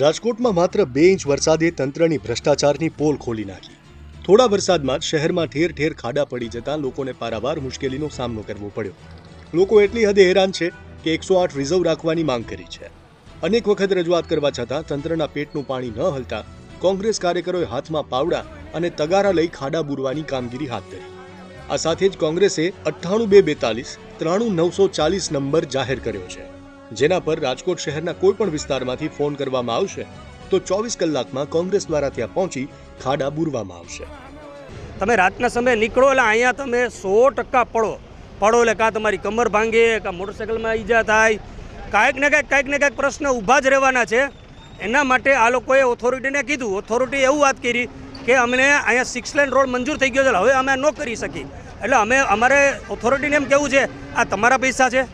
રાજકોટમાં માત્ર બે ઇંચ વરસાદે તંત્રની ભ્રષ્ટાચારની પોલ ખોલી નાખી. થોડા વરસાદમાં જ શહેરમાં ઠેર ઠેર ખાડા પડી જતાં લોકોને પારાવાર મુશ્કેલીનો સામનો કરવો પડ્યો. લોકો એટલી હદે હેરાન છે કે એકસો આઠ રિઝર્વ રાખવાની માંગ કરી છે. અનેક વખત રજૂઆત કરવા છતાં તંત્રના પેટનું પાણી ન હલતા કોંગ્રેસ કાર્યકરોએ હાથમાં પાવડા અને તગારા લઈ ખાડા બુરવાની કામગીરી હાથ ધરી. આ સાથે જ કોંગ્રેસે અઠ્ઠાણું બે બેતાલીસ, ત્રાણું નવસો ચાલીસ નંબર જાહેર કર્યો છે. જેના પર રાજકોટ શહેરના કોઈ પણ વિસ્તારમાંથી ફોન કરવામાં આવશે, તો ચોવીસ કલાકમાં કોંગ્રેસ દ્વારા ત્યાં પહોંચી ખાડા બુરવામાં આવશે. તમે રાતના સમયે નીકળો એટલે અહીંયા તમે સો ટકા પડો. પડો એટલે કાં તમારી કમર ભાંગે, કાં મોટરસાઇકલમાં ઈજા થાય. કાંઈક ને કાંઈક કાંઈક ને કાંઈક પ્રશ્ન ઊભા જ રહેવાના છે. એના માટે આ લોકોએ ઓથોરિટીને કીધું. ઓથોરિટી એવું વાત કરી કે અમને અહીંયા સિક્સ લેન રોડ મંજૂર થઈ ગયો છે હવે અમે ન કરી શકી એટલે અમે, અમારે ઓથોરિટીને એમ કેવું છે, આ તમારા પૈસા છે.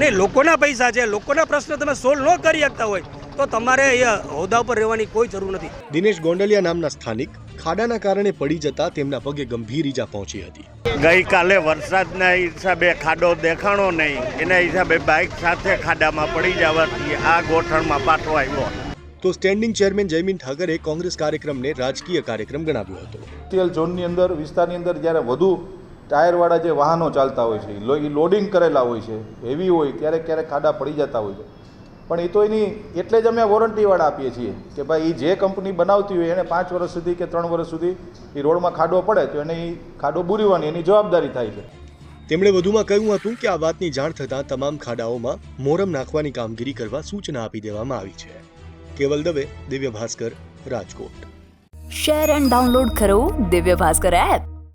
નહીં લોકોના પૈસા છે. લોકોના પ્રશ્ન તમે સોલ્વ ન કરી શકતા હોય તો તમારે અહીંયા હોદ્દા ઉપર રહેવાની કોઈ જરૂર નથી. દિનેશ ગોંડલિયા નામના સ્થાનિક ખાડાના કારણે પડી જતા તેમના પગે ગંભીર ઈજા પહોંચી હતી. ગઈકાલે વરસાદના હિસાબે ખાડો દેખાણો નહીં. એના હિસાબે બાઇક સાથે ખાડામાં પડી જવાથી આ ગોઠણમાં પાટો આવ્યો. તો સ્ટેન્ડિંગ ચેરમેન જયમીન ઠાકરે કોંગ્રેસ કાર્યક્રમને રાજકીય કાર્યક્રમ ગણાવ્યો હતો. ઇન્ડસ્ટ્રીયલ ઝોનની અંદર વિસ્તારની અંદર જ્યારે વધુ ટાયરવાળા જે વાહનો ચાલતા હોય છે લો એ લોડિંગ કરેલા હોય છે હેવી હોય ક્યારેક ક્યારેક ખાડા પડી જતા હોય છે. પણ એ તો એની એટલે જ અમે વોરંટીવાળા આપીએ છીએ કે ભાઈ એ જે કંપની બનાવતી હોય એને પાંચ વર્ષ સુધી કે ત્રણ વર્ષ સુધી એ રોડમાં ખાડો પડે તો એને એ ખાડો બુરીવાની એની જવાબદારી થાય છે. તેમણે વધુમાં કહ્યું હતું કે આ વાતની જાણ થતાં તમામ ખાડાઓમાં મોરમ નાખવાની કામગીરી કરવા સૂચના આપી દેવામાં આવી છે. Keval Dave Divya Bhaskar Rajkot. Share and download કરો દિવ્ય ભાસ્કર એપ